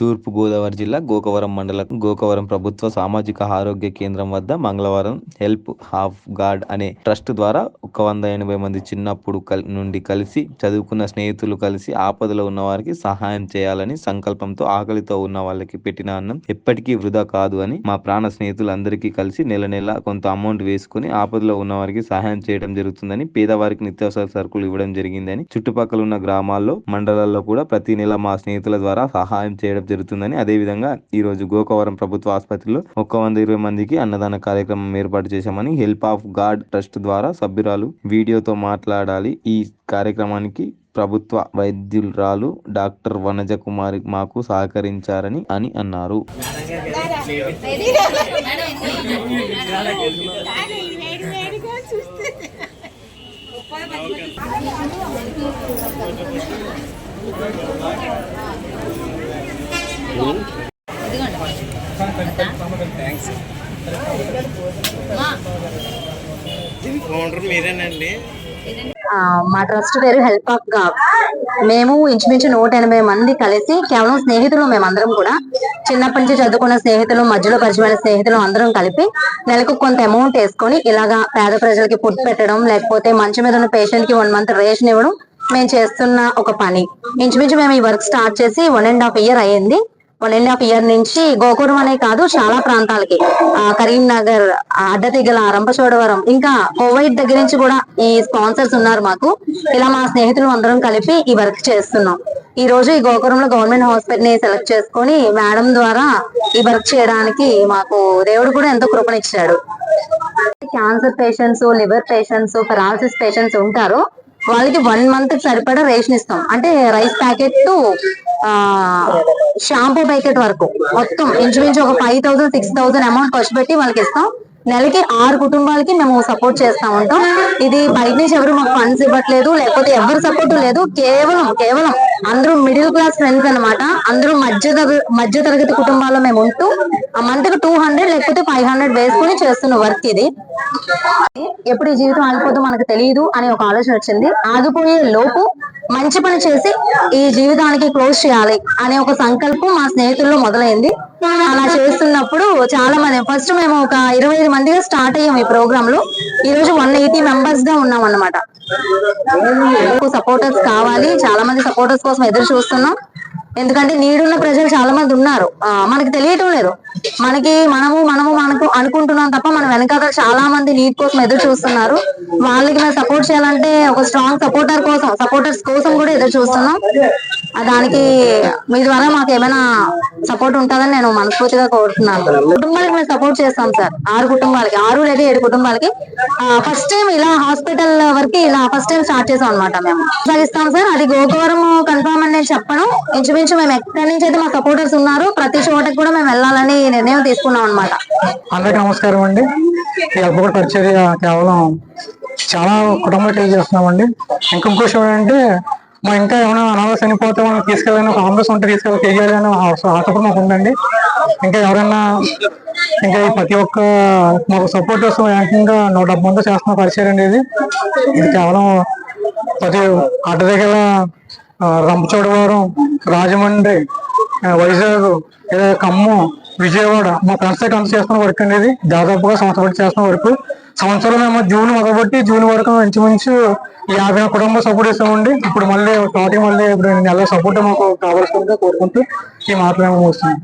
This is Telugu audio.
తూర్పుగోదావరి జిల్లా గోకవరం మండలం గోకవరం ప్రభుత్వ సామాజిక ఆరోగ్య కేంద్రం వద్ద మంగళవారం హెల్ప్ హాఫ్ గార్డ్ అనే ట్రస్ట్ ద్వారా ఒక వంద ఎనభై మంది చిన్నప్పుడు కల్ నుండి కలిసి చదువుకున్న స్నేహితులు కలిసి ఆపదలో ఉన్న వారికి సహాయం చేయాలని సంకల్పంతో ఆకలితో ఉన్న వాళ్ళకి పెట్టిన అన్నం ఎప్పటికీ వృధా కాదు అని మా ప్రాణ స్నేహితులు అందరికీ కలిసి నెల నెల కొంత అమౌంట్ వేసుకుని ఆపదలో ఉన్న వారికి సహాయం చేయడం జరుగుతుందని పేదవారికి నిత్యావసర సరుకులు ఇవ్వడం జరిగిందని చుట్టుపక్కల ఉన్న గ్రామాల్లో మండలాల్లో కూడా ప్రతి నెల మా స్నేహితుల ద్వారా సహాయం చేయడం జరుగుతుందని అదేవిధంగా ఈ రోజు గోకవరం ప్రభుత్వ ఆసుపత్రిలో ఒక్క వంద ఇరవై మందికి అన్నదాన కార్యక్రమం ఏర్పాటు చేశామని హెల్ప్ ఆఫ్ గాడ్ ట్రస్ట్ ద్వారా సభ్యురాలు వీడియోతో మాట్లాడాలి. ఈ కార్యక్రమానికి ప్రభుత్వ వైద్యురాలు డాక్టర్ వనజ కుమారి మాకు సహకరించారని అని అన్నారు. మా ట్రస్ట్ పేరు హెల్ప్ ఆఫ్ గావ్ మేము ఇంచుమించు నూట ఎనభై మంది కలిసి కేవలం స్నేహితులు మేమందరం కూడా చిన్నప్పటి నుంచి చదువుకున్న స్నేహితులు మధ్యలో పరిచయమైన స్నేహితులు అందరం కలిపి నెలకు కొంత అమౌంట్ వేసుకొని ఇలాగా పేద ప్రజలకి ఫుడ్ పెట్టడం లేకపోతే మంచం మీద ఉన్న పేషెంట్కి వన్ మంత్ రేషన్ ఇవ్వడం మేము చేస్తున్న ఒక పని. ఇంచుమించు మేము ఈ వర్క్ స్టార్ట్ చేసి వన్ అండ్ హాఫ్ ఇయర్ అయ్యింది. వన్ అండ్ హాఫ్ ఇయర్ నుంచి గోకురం అనే కాదు చాలా ప్రాంతాలకి. ఆ, కరీంనగర్ ఆ, అడ్డతిగల రంపచోడవరం ఇంకా కోవైట్ దగ్గర నుంచి కూడా ఈ స్పాన్సర్స్ ఉన్నారు మాకు. ఇలా మా స్నేహితులు అందరం కలిపి ఈ వర్క్ చేస్తున్నాం. ఈ రోజు ఈ గోకురంలో గవర్నమెంట్ హాస్పిటల్ని సెలెక్ట్ చేసుకొని మేడం ద్వారా ఈ వర్క్ చేయడానికి మాకు దేవుడు కూడా ఎంతో కృపనిచ్చాడు. Cancer patients liver patients paralysis patients ఉంటారు. వాళ్ళకి వన్ మంత్కి సరిపడా రేషన్ ఇస్తాం. అంటే rice packet to shampoo packet వరకు. మొత్తం ఇంచుమించు ఒక five thousand six thousand amount ఖర్చు పెట్టి వాళ్ళకి ఇస్తాం. నెలకి ఆరు కుటుంబాలకి మేము సపోర్ట్ చేస్తా ఉంటాం. ఇది బయట నుంచి ఎవరు మాకు ఫండ్స్ ఇవ్వట్లేదు లేకపోతే ఎవరు సపోర్ట్ లేదు. కేవలం కేవలం అందరూ మిడిల్ క్లాస్ ఫ్రెండ్స్ అనమాట అందరూ మధ్య మధ్య తరగతి కుటుంబాల్లో మేము ఉంటూ ఆ మంత్కి టూ హండ్రెడ్ లేకపోతే ఫైవ్ హండ్రెడ్ వేసుకుని చేస్తున్న వర్క్ ఇది. ఎప్పుడు ఈ జీవితం ఆగిపోతుందో మనకు తెలియదు అనే ఒక ఆలోచన వచ్చింది. ఆగిపోయే లోపు మంచి పని చేసి ఈ జీవితానికి క్లోజ్ చేయాలి అనే ఒక సంకల్పం మా స్నేహితుల్లో మొదలైంది. అలా చేస్తున్నప్పుడు చాలా మంది ఫస్ట్ మేము ఒక ఇరవై ఐదు మందిగా స్టార్ట్ అయ్యాం ఈ ప్రోగ్రామ్లో. ఈ రోజు వన్ ఎయిటీ మెంబర్స్గా ఉన్నాం అన్నమాట. సపోర్టర్స్ కావాలి చాలా మంది సపోర్టర్స్ కోసం ఎదురు చూస్తున్నాం. ఎందుకంటే నీడున్న ప్రజలు ఉన్నారు. ఆ, మనకి తెలియటం లేదు. మనకి మనము మనము మనకు అనుకుంటున్నాం తప్ప మన వెనకాల చాలా మంది నీట్ కోసం ఎదురు చూస్తున్నారు. వాళ్ళకి మనం సపోర్ట్ చేయాలంటే ఒక స్ట్రాంగ్ సపోర్టర్ కోసం సపోర్టర్స్ కోసం కూడా ఎదురు చూస్తున్నాం. దానికి మీ ద్వారా మాకు ఏమైనా సపోర్ట్ ఉంటుందని నేను మనస్ఫూర్తిగా కోరుతున్నాను. కుటుంబాలకు మేము సపోర్ట్ చేస్తాం సార్. ఆరు కుటుంబాలకి ఆరు లేదా ఏడు కుటుంబాలకి. ఫస్ట్ టైం ఇలా హాస్పిటల్ వరకు ఇలా ఫస్ట్ టైం స్టార్ట్ చేసాం అనమాట మేము. సాగిస్తాం సార్. అది గోకవరం కన్ఫర్మ్ అని నేను చెప్పను. ఇంచుమించు మేము ఎక్కడి నుంచి అయితే మా సపోర్టర్స్ ఉన్నారు ప్రతి చోటకి కూడా మేము వెళ్ళాలని నిర్ణయం తీసుకున్నాం అనమాట అందరికీ నమస్కారం అండి. ఈ పరిచర్య కేవలం చాలా కుటుంబాలు తెలియజేస్తున్నామండి ఇంకా ఇంకో విషయం ఏంటంటే మా ఇంకా ఏమైనా అనాథ చనిపోతే మనం తీసుకెళ్ళాలని ఒక ఆంబులెన్స్ ఉంటే తీసుకెళ్ళి తెలియాలి అని ఆశ కూడా మాకు ఉందండి. ఇంకా ఎవరైనా ఇంకా ప్రతి ఒక్క మాకు సపోర్ట్ కోసం ఏకంగా నూట డెబ్బై మంది చేస్తున్న పరిచయం అండి ఇది. ఇది కేవలం ప్రతి అడ్డ దగ్గర రంపచోడవరం రాజమండ్రి వైజాగ్ ఖమ్మం విజయవాడ మా ఫ్రెండ్స్ దగ్గర చేస్తున్న వర్క్ అనేది దాదాపుగా సంవత్సరం చేస్తున్న వర్క్ సంవత్సరం మేము జూన్ మొదలుపెట్టి జూన్ వరకు మంచి యాభై కుటుంబ సపోర్ట్ ఇస్తామండి. ఇప్పుడు మళ్ళీ తోటి మళ్ళీ ఇప్పుడు నెల సపోర్ట్ మాకు కావాల్సిందిగా కోరుకుంటూ ఈ మాటలు మేము ముగిస్తున్నాం